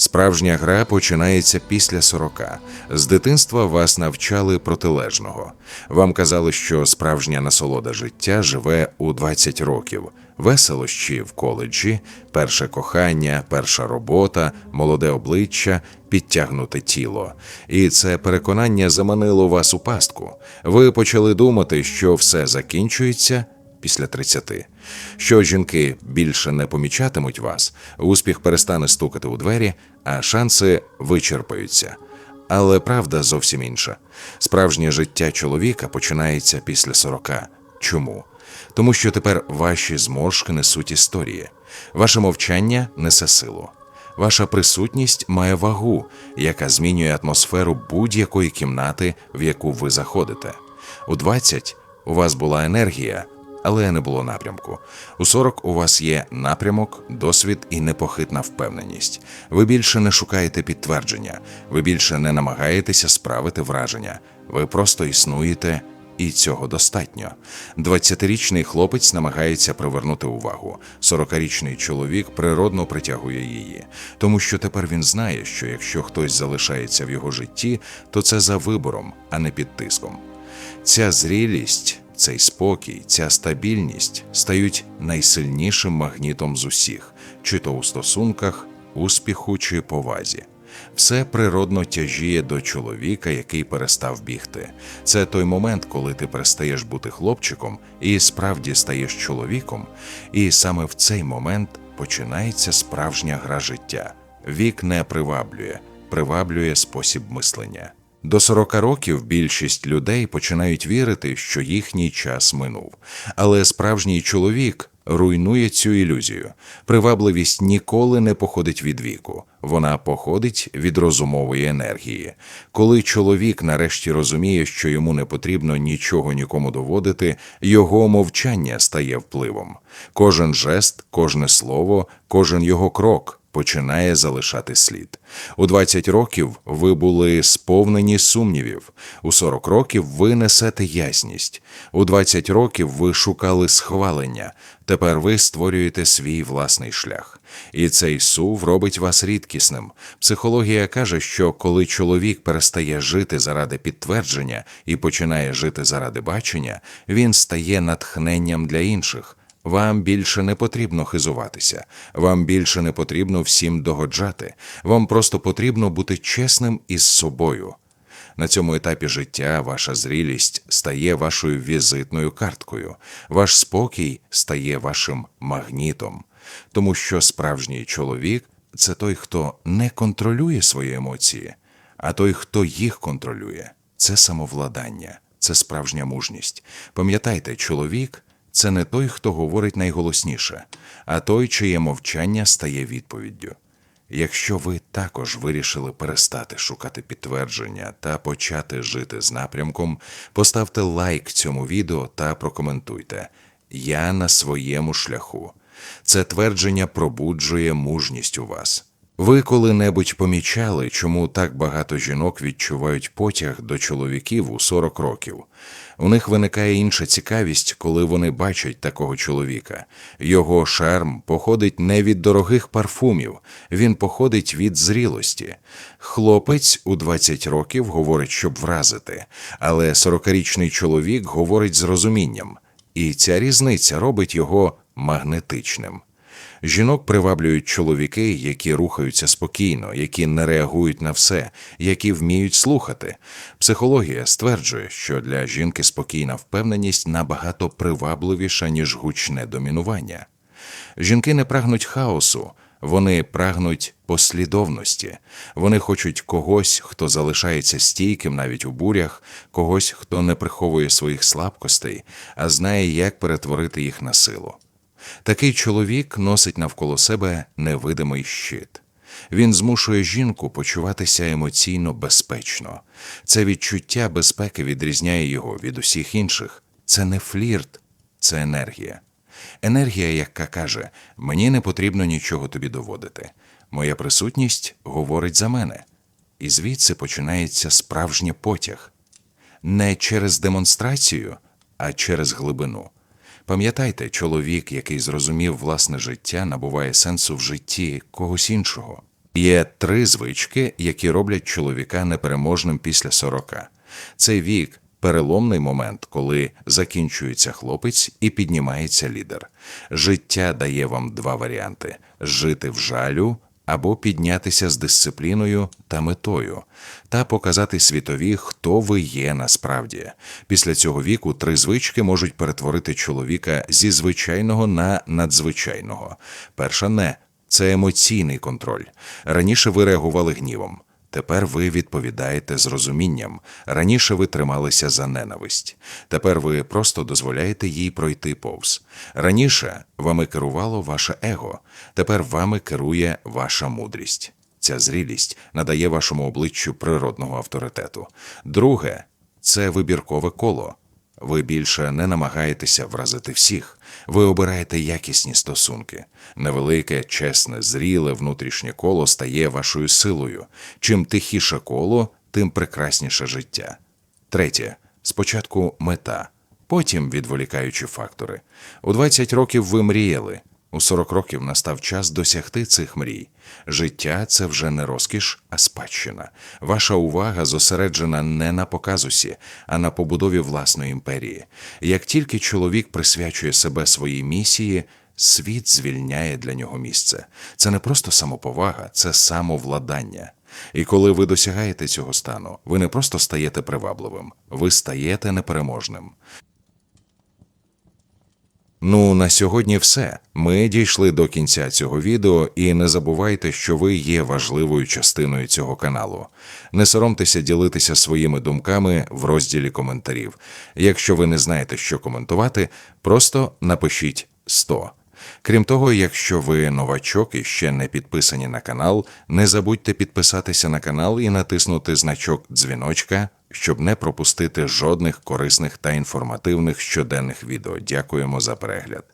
Справжня гра починається після 40. З дитинства вас навчали протилежного. Вам казали, що справжня насолода життя живе у 20 років. Веселощі в коледжі, перше кохання, перша робота, молоде обличчя, підтягнуте тіло. І це переконання заманило вас у пастку. Ви почали думати, що все закінчується після 30. Що жінки більше не помічатимуть вас, успіх перестане стукати у двері, а шанси вичерпаються. Але правда зовсім інша. Справжнє життя чоловіка починається після 40. Чому? Тому що тепер ваші зморшки несуть історії, ваше мовчання несе силу. Ваша присутність має вагу, яка змінює атмосферу будь-якої кімнати, в яку ви заходите. У 20 у вас була енергія, але не було напрямку. У 40 у вас є напрямок, досвід і непохитна впевненість. Ви більше не шукаєте підтвердження, ви більше не намагаєтеся справити враження. Ви просто існуєте, і цього достатньо. 20-річний хлопець намагається привернути увагу. 40-річний чоловік природно притягує її, тому що тепер він знає, що якщо хтось залишається в його житті, то це за вибором, а не під тиском. Ця зрілість, цей спокій, ця стабільність стають найсильнішим магнітом з усіх, чи то у стосунках, успіху чи повазі. Все природно тяжіє до чоловіка, який перестав бігти. Це той момент, коли ти перестаєш бути хлопчиком і справді стаєш чоловіком. І саме в цей момент починається справжня гра життя. Вік не приваблює, приваблює спосіб мислення. До 40 років більшість людей починають вірити, що їхній час минув. Але справжній чоловік руйнує цю ілюзію. Привабливість ніколи не походить від віку, вона походить від розумової енергії. Коли чоловік нарешті розуміє, що йому не потрібно нічого нікому доводити, його мовчання стає впливом. Кожен жест, кожне слово, кожен його крок починає залишати слід. У 20 років ви були сповнені сумнівів, у 40 років ви несете ясність, у 20 років ви шукали схвалення, тепер ви створюєте свій власний шлях. І цей сув робить вас рідкісним. Психологія каже, що коли чоловік перестає жити заради підтвердження і починає жити заради бачення, він стає натхненням для інших. Вам більше не потрібно хизуватися, вам більше не потрібно всім догоджати, вам просто потрібно бути чесним із собою. На цьому етапі життя ваша зрілість стає вашою візитною карткою, ваш спокій стає вашим магнітом, тому що справжній чоловік це той, хто не контролює свої емоції, а той, хто їх контролює, це самовладання, це справжня мужність. Пам'ятайте, чоловік це не той, хто говорить найголосніше, а той, чиє мовчання стає відповіддю. Якщо ви також вирішили перестати шукати підтвердження та почати жити з напрямком, поставте лайк цьому відео та прокоментуйте. Я на своєму шляху. Це твердження пробуджує мужність у вас. Ви коли-небудь помічали, чому так багато жінок відчувають потяг до чоловіків у 40 років? У них виникає інша цікавість, коли вони бачать такого чоловіка. Його шарм походить не від дорогих парфумів, він походить від зрілості. Хлопець у 20 років говорить, щоб вразити, але 40-річний чоловік говорить з розумінням, і ця різниця робить його магнетичним. Жінок приваблюють чоловіки, які рухаються спокійно, які не реагують на все, які вміють слухати. Психологія стверджує, що для жінки спокійна впевненість набагато привабливіша, ніж гучне домінування. Жінки не прагнуть хаосу, вони прагнуть послідовності. Вони хочуть когось, хто залишається стійким навіть у бурях, когось, хто не приховує своїх слабкостей, а знає, як перетворити їх на силу. Такий чоловік носить навколо себе невидимий щит. Він змушує жінку почуватися емоційно безпечно. Це відчуття безпеки відрізняє його від усіх інших. Це не флірт, це енергія. Енергія, яка каже: мені не потрібно нічого тобі доводити. Моя присутність говорить за мене. І звідси починається справжній потяг не через демонстрацію, а через глибину. Пам'ятайте, чоловік, який зрозумів власне життя, набуває сенсу в житті когось іншого. Є три звички, які роблять чоловіка непереможним після 40. Цей вік переломний момент, коли закінчується хлопець і піднімається лідер. Життя дає вам два варіанти: жити в жалю або піднятися з дисципліною та метою, та показати світові, хто ви є насправді. Після цього віку три звички можуть перетворити чоловіка зі звичайного на надзвичайного. Перша не це емоційний контроль. Раніше ви реагували гнівом. Тепер ви відповідаєте з розумінням. Раніше ви трималися за ненависть. Тепер ви просто дозволяєте їй пройти повз. Раніше вами керувало ваше его. Тепер вами керує ваша мудрість. Ця зрілість надає вашому обличчю природного авторитету. Друге це вибіркове коло. Ви більше не намагаєтеся вразити всіх. Ви обираєте якісні стосунки. Невелике, чесне, зріле внутрішнє коло стає вашою силою. Чим тихіше коло, тим прекрасніше життя. Третє. Спочатку мета, потім відволікаючі фактори. У 20 років ви мріяли. У 40 років настав час досягти цих мрій. Життя це вже не розкіш, а спадщина. Ваша увага зосереджена не на показусі, а на побудові власної імперії. Як тільки чоловік присвячує себе своїй місії, світ звільняє для нього місце. Це не просто самоповага, це самовладання. І коли ви досягаєте цього стану, ви не просто стаєте привабливим, ви стаєте непереможним. Ну, на сьогодні все. Ми дійшли до кінця цього відео, і не забувайте, що ви є важливою частиною цього каналу. Не соромтеся ділитися своїми думками в розділі коментарів. Якщо ви не знаєте, що коментувати, просто напишіть 100. Крім того, якщо ви новачок і ще не підписані на канал, не забудьте підписатися на канал і натиснути значок дзвіночка, щоб не пропустити жодних корисних та інформативних щоденних відео. Дякуємо за перегляд.